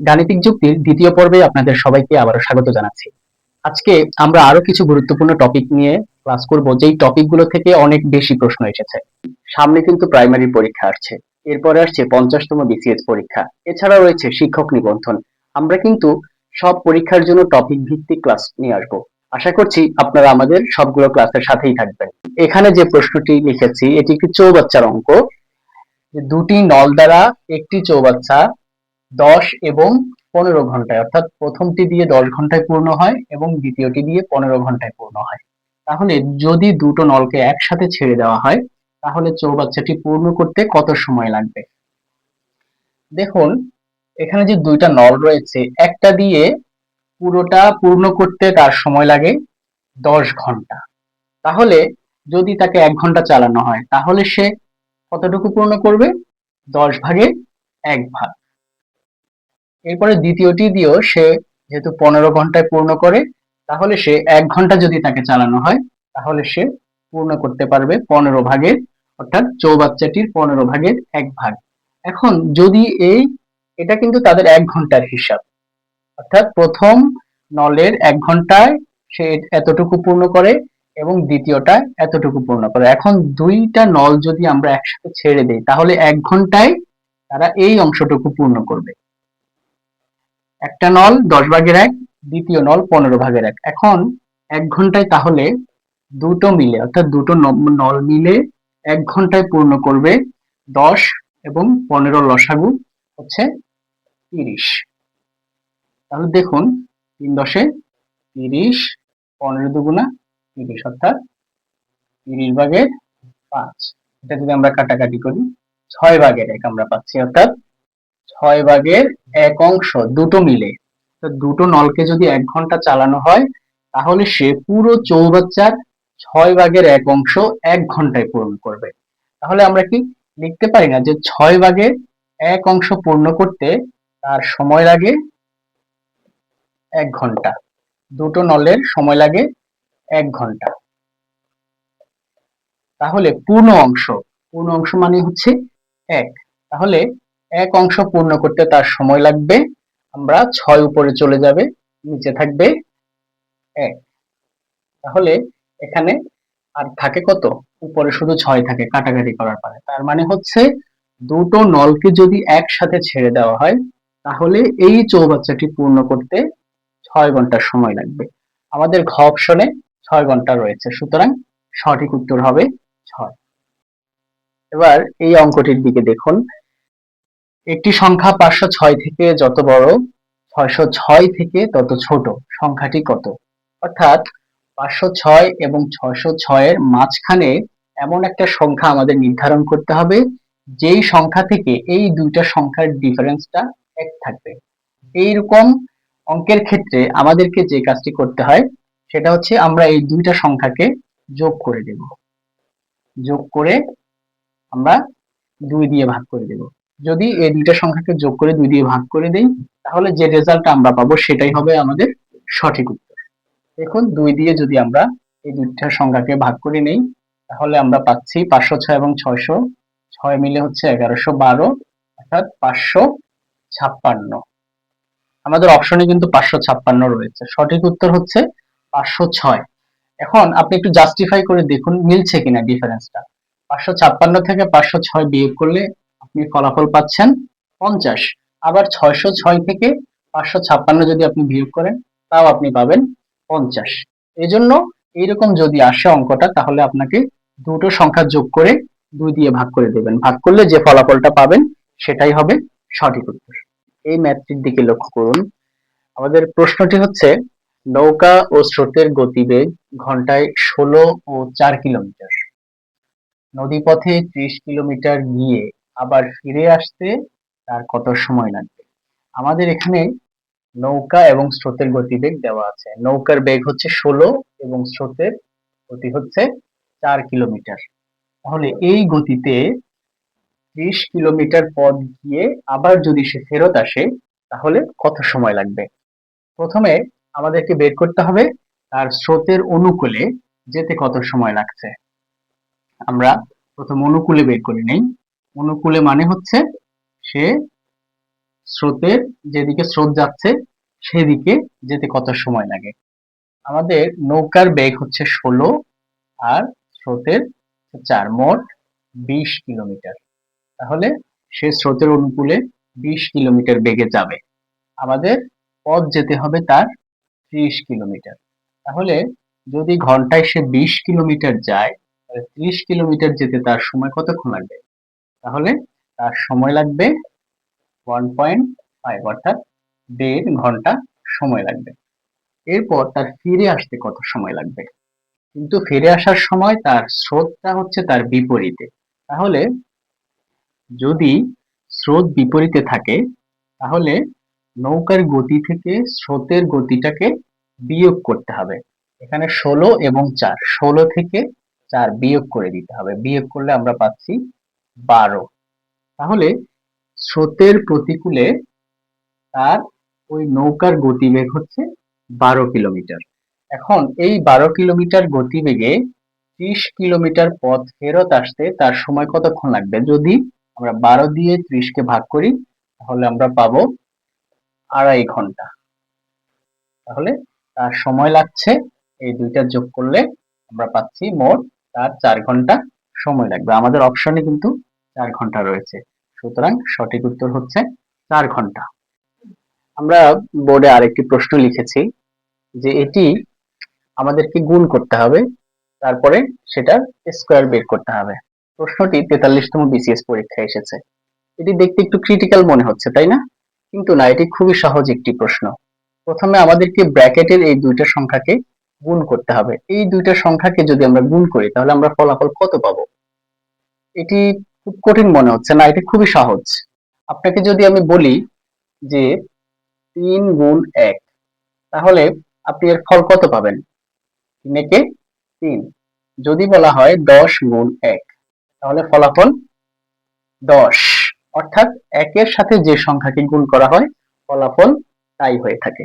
গাণিতিক যুক্তির দ্বিতীয় পর্বে আপনাদের সবাইকে আবারও স্বাগত জানাচ্ছি। আজকে আমরা আরও কিছু গুরুত্বপূর্ণ টপিক নিয়ে ক্লাস করব, যেই টপিকগুলো থেকে অনেক বেশি প্রশ্ন এসেছে। সামনে কিন্তু প্রাইমারি পরীক্ষা আসছে, এরপরে আসছে পঞ্চাশতম বিসিএস পরীক্ষা এছাড়া রয়েছে শিক্ষক নিবন্ধন। আমরা কিন্তু সব পরীক্ষার জন্য টপিক ভিত্তিক ক্লাস নিয়ে আসব। আশা করছি আপনারা আমাদের সবগুলো ক্লাসের সাথেই থাকবেন। এখানে যে প্রশ্নটি লিখেছি, এটি একটি চৌবাচ্চার অঙ্ক। দুটি নল দ্বারা একটি চৌবাচ্চা দশ এবং পনেরো ঘন্টায়, অর্থাৎ প্রথমটি দিয়ে দশ ঘন্টায় পূর্ণ হয় এবং দ্বিতীয়টি দিয়ে পনেরো ঘন্টায় পূর্ণ হয়। তাহলে যদি দুটো নলকে একসাথে ছেড়ে দেওয়া হয়, তাহলে চৌবাচ্চাটি পূর্ণ করতে কত সময় লাগবে? দেখুন, এখানে যে দুইটা নল রয়েছে, একটা দিয়ে পুরোটা পূর্ণ করতে তার সময় লাগে? দশ ঘণ্টা। তাহলে যদি তাকে এক ঘণ্টা চালানো হয়, তাহলে সে কতটুকু পূর্ণ করবে? দশ ভাগের এক ভাগ। এরপরে দ্বিতীয়টি দিয়েও সে যেহেতু পনেরো ঘন্টায় পূর্ণ করে, তাহলে সে এক ঘণ্টা যদি তাকে চালানো হয়, তাহলে সে পূর্ণ করতে পারবে পনেরো ভাগের, অর্থাৎ চৌবাচ্চাটির পনেরো ভাগের এক ভাগ। এখন যদি এই, এটা কিন্তু তাদের এক ঘণ্টার হিসাব। অর্থাৎ প্রথম নলের এক ঘন্টায় সে এতটুকু পূর্ণ করে এবং দ্বিতীয়টা এতটুকু পূর্ণ করে। এখন দুইটা নল যদি আমরা একসাথে ছেড়ে দেই, তাহলে এক ঘন্টায় তারা এই অংশটুকু পূর্ণ করবে। একটা নল, দশ ভাগের এক, দ্বিতীয় নল, পনেরো ভাগের এক। এখন এক ঘন্টায় তাহলে দুটো মিলে, অর্থাৎ দুটো নল মিলে এক ঘন্টায় পূর্ণ করবে দশ এবং পনেরো লসাগু হচ্ছে তিরিশ। তাহলে দেখুন, তিন দশে তিরিশ, পনেরো দুগুণা তিরিশ, অর্থাৎ তিরিশ ভাগের পাঁচ। এটা যদি আমরা কাটাকাটি করি, ছয় ভাগের এক আমরা পাচ্ছি, অর্থাৎ ছয় ভাগের এক অংশ, দুটো মিলে। দুটো নলকে যদি এক ঘণ্টা চালানো হয়, তাহলে সে পুরো চৌবাচ্চার ছয় ভাগের এক অংশ এক ঘন্টায় পূরণ করবে। তাহলে আমরা কি লিখতে পারি না যে ছয় ভাগের এক অংশ পূর্ণ করতে তার সময় লাগে এক ঘণ্টা। দুটো নলের সময় লাগে এক ঘণ্টা। তাহলে পূর্ণ অংশ পূর্ণ অংশ মানে হচ্ছে এক। তাহলে এক অংশ পূর্ণ করতে তার সময় লাগবে। আমরা ছয় উপরে চলে যাবে, নিচে থাকবে এক। তাহলে এখানে আর থাকে কত? উপরে শুধু ছয় থাকে কাটাকাটি করার পরে। তার মানে হচ্ছে দুটো নলকে যদি একসাথে ছেড়ে দেওয়া হয়, তাহলে এই চৌবাচ্চাটি পূর্ণ করতে ছয় ঘণ্টা সময় লাগবে। আমাদের ঘ অপশনে ছয় ঘণ্টা রয়েছে, সুতরাং সঠিক উত্তর হবে ছয়। এবার এই অঙ্কটির দিকে দেখুন। একটি সংখ্যা পাঁচশো ছয় থেকে যত বড়, ছয়শো ছয় থেকে তত ছোট। সংখ্যাটি কত? অর্থাৎ পাঁচশো ছয় এবং ছয়শো ছয়ের মাঝখানে এমন একটা সংখ্যা আমাদের নির্ধারণ করতে হবে, যেই সংখ্যা থেকে এই দুইটা সংখ্যার ডিফারেন্সটা এক থাকবে। এইরকম অঙ্কের ক্ষেত্রে আমাদেরকে যে কাজটি করতে হয়, সেটা হচ্ছে আমরা এই দুইটা সংখ্যাকে যোগ করে দেব। যোগ করে আমরা দুই দিয়ে ভাগ করে দেব। যদি এই দুইটা সংখ্যাকে যোগ করে দুই দিয়ে ভাগ করে দেই, তাহলে যে রেজাল্টটা আমরা পাবো সেটাই হবে আমাদের সঠিক উত্তর। দেখুন, দুই দিয়ে যদি আমরা এই দুইটা সংখ্যাকে ভাগ করে নেই, তাহলে আমরা পাচ্ছি পাঁচশো ছয় এবং ছয়শো। ছয় মিলে হচ্ছে এগারোশো বারো, অর্থাৎ পাঁচশো ছাপ্পান্ন। আমাদের অপশনে কিন্তু পাঁচশো ছাপ্পান্ন রয়েছে। সঠিক উত্তর হচ্ছে পাঁচশো ছয়। এখন আপনি একটু জাস্টিফাই করে দেখুন, মিলছে কিনা ডিফারেন্সটা পাঁচশো ছাপ্পান্ন থেকে পাঁচশো ছয় বিয়োগ করলে আপনি ফলাফল পাচ্ছেন পঞ্চাশ। আবার ছয়শো ছয় থেকে পাঁচশো ছাপ্পান্ন যদি আপনি বিয়োগ করেন, তাও আপনি পাবেন পঞ্চাশ। এই জন্য এইরকম যদি আসে অঙ্কটা, তাহলে আপনাকে দুটো সংখ্যা যোগ করে দুই দিয়ে ভাগ করে দেবেন। ভাগ করলে যে ফলাফলটা পাবেন, সেটাই হবে সঠিক উত্তর। এই ম্যাথটির দিকে লক্ষ্য করুন। আমাদের প্রশ্নটি হচ্ছে, নৌকা ও স্রোতের গতিবেগ ঘন্টায় ষোলো ও চার কিলোমিটার। নদীপথে ত্রিশ কিলোমিটার গিয়ে আবার ফিরে আসতে তার কত সময় লাগবে? আমাদের এখানে নৌকা এবং স্রোতের গতিবেগ দেওয়া আছে। নৌকার বেগ হচ্ছে ষোলো এবং স্রোতের গতি হচ্ছে চার কিলোমিটার। তাহলে এই গতিতে ত্রিশ কিলোমিটার পথ গিয়ে আবার যদি সে ফেরত আসে, তাহলে কত সময় লাগবে? প্রথমে আমাদেরকে বের করতে হবে তার স্রোতের অনুকূলে যেতে কত সময় লাগছে। আমরা প্রথম অনুকূলে বের করে নেই। অনুকূলে মানে হচ্ছে সে স্রোতের যেদিকে স্রোত যাচ্ছে, সেদিকে যেতে কত সময় লাগে। আমাদের নৌকার বেগ হচ্ছে ষোলো আর স্রোতের চার, মোট বিশ কিলোমিটার। তাহলে সে স্রোতের অনুকূলে বিশ কিলোমিটার বেগে যাবে। আমাদের পথ যেতে হবে তার ত্রিশ কিলোমিটার। তাহলে যদি ঘন্টায় সে বিশ কিলোমিটার যায়, তাহলে ত্রিশ কিলোমিটার যেতে তার সময় কতক্ষণ লাগবে? তাহলে তার সময় লাগবে ওয়ান পয়েন্ট ফাইভ অর্থাৎ দেড় ঘণ্টা সময় লাগবে। এরপর তার ফিরে আসতে কত সময় লাগবে? কিন্তু ফিরে আসার সময় তার স্রোতটা হচ্ছে তার বিপরীতে। তাহলে যদি স্রোত বিপরীতে থাকে, তাহলে নৌকার গতি থেকে স্রোতের গতিটাকে বিয়োগ করতে হবে। এখানে ষোলো এবং চার, ষোলো থেকে চার বিয়োগ করে দিতে হবে। বিয়োগ করলে আমরা পাচ্ছি বারো। তাহলে স্রোতের প্রতিকূলে তার ওই নৌকার গতিবেগ হচ্ছে বারো কিলোমিটার। এখন এই বারো কিলোমিটার গতিবেগে ত্রিশ কিলোমিটার পথ ফেরত আসতে তার সময় কতক্ষণ লাগবে? যদি আমরা বারো দিয়ে ত্রিশকে ভাগ করি, তাহলে আমরা পাবো আড়াই ঘণ্টা। তাহলে তার সময় লাগছে, এই দুইটা যোগ করলে আমরা পাচ্ছি মোট তার চার ঘণ্টা সময় লাগবে। আমাদের অপশনে কিন্তু চার ঘণ্টা রয়েছে। সুতরাং সঠিক উত্তর হচ্ছে চার ঘণ্টা। আমরা বোর্ডে আরেকটি প্রশ্ন লিখেছি যে এটি আমাদেরকে গুণ করতে হবে, তারপরে সেটা স্কোয়ার বের করতে হবে। প্রশ্নটি তেতাল্লিশতম বিসিএস পরীক্ষায় এসেছে। এটি দেখতে একটু ক্রিটিক্যাল মনে হচ্ছে, তাই না? কিন্তু না, এটি খুবই সহজ একটি প্রশ্ন। প্রথমে আমাদেরকে ব্র্যাকেটের এই দুইটা সংখ্যাকে গুণ করতে হবে। এই দুইটা সংখ্যাকে যদি আমরা গুণ করি, তাহলে আমরা ফলাফল কত পাবো? এটি খুব কঠিন মনে হচ্ছে না, এটি খুবই সহজ। আপনাকে যদি আমি বলি যে তিন গুণ এক, তাহলে আপনি এর ফল কত পাবেন? তিন একে তিন। যদি বলা হয় দশ গুণ এক, তাহলে ফলাফল দশ। অর্থাৎ একের সাথে যে সংখ্যাকে গুণ করা হয়, ফলাফল তাই হয়ে থাকে।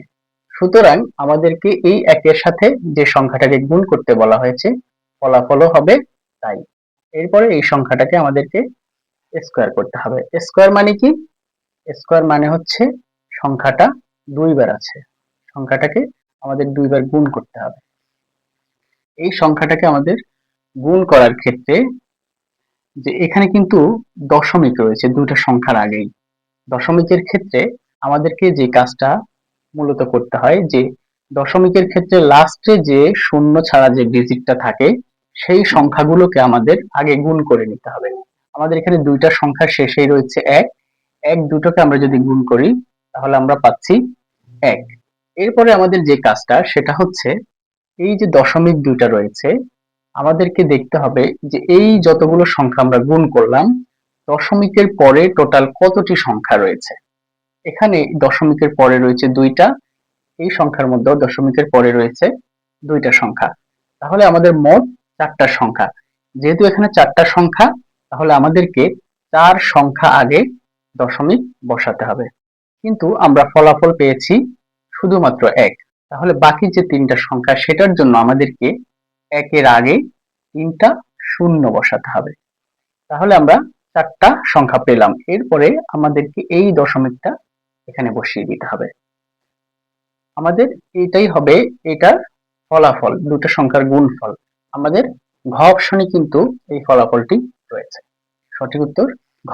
সুতরাং আমাদেরকে এই একের সাথে যে সংখ্যাটাকে গুণ করতে বলা হয়েছে, ফলাফলও হবে তাই। এরপরে এই সংখ্যাটাকে আমাদেরকে স্কোয়ার করতে হবে। স্কোয়ার মানে কি? স্কোয়ার মানে হচ্ছে সংখ্যাটা দুইবার আছে। সংখ্যাটাকে আমাদের দুইবার গুণ করতে হবে। এই সংখ্যাটাকে আমাদের গুণ করার ক্ষেত্রে যে এখানে কিন্তু দশমিক রয়েছে দুটো সংখ্যার আগেই। দশমিকের ক্ষেত্রে আমাদেরকে যে কাজটা মূলত করতে হয় যে দশমিকের ক্ষেত্রে লাস্টে যে শূন্য ছাড়া যে ডিজিটটা থাকে সেই সংখ্যাগুলোকে আমাদের আগে গুণ করে নিতে হবে। আমাদের এখানে দুইটা সংখ্যা শেষেই রয়েছে এক। এক দুটোকে আমরা যদি গুণ করি, তাহলে আমরা পাচ্ছি এক। এরপরে আমাদের যে কাজটা, সেটা হচ্ছে এই যে দশমিক দুইটা রয়েছে, আমাদেরকে দেখতে হবে যে এই যতগুলো সংখ্যা আমরা গুণ করলাম, দশমিকের পরে টোটাল কতটি সংখ্যা রয়েছে? এখানে দশমিকের পরে রয়েছে দুইটা, এই সংখ্যার মধ্যে দশমিকের পরে রয়েছে দুইটা সংখ্যা। তাহলে আমাদের মোট চারটা সংখ্যা। যেহেতু এখানে চারটা সংখ্যা, তাহলে আমাদেরকে চার সংখ্যা আগে দশমিক বসাতে হবে। কিন্তু আমরা ফলাফল পেয়েছি শুধুমাত্র এক। তাহলে বাকি যে তিনটা সংখ্যা, সেটার জন্য আমাদেরকে একের আগে তিনটা শূন্য বসাতে হবে। তাহলে আমরা চারটা সংখ্যা পেলাম। এরপরে আমাদেরকে এই দশমিকটা এখানে বসিয়ে দিতে হবে। আমাদের এটাই হবে এটার ফলাফল, দুটো সংখ্যার গুণফল। আমাদের ঘ অপশনে কিন্তু এই ফলাফলটি রয়েছে। সঠিক উত্তর ঘ।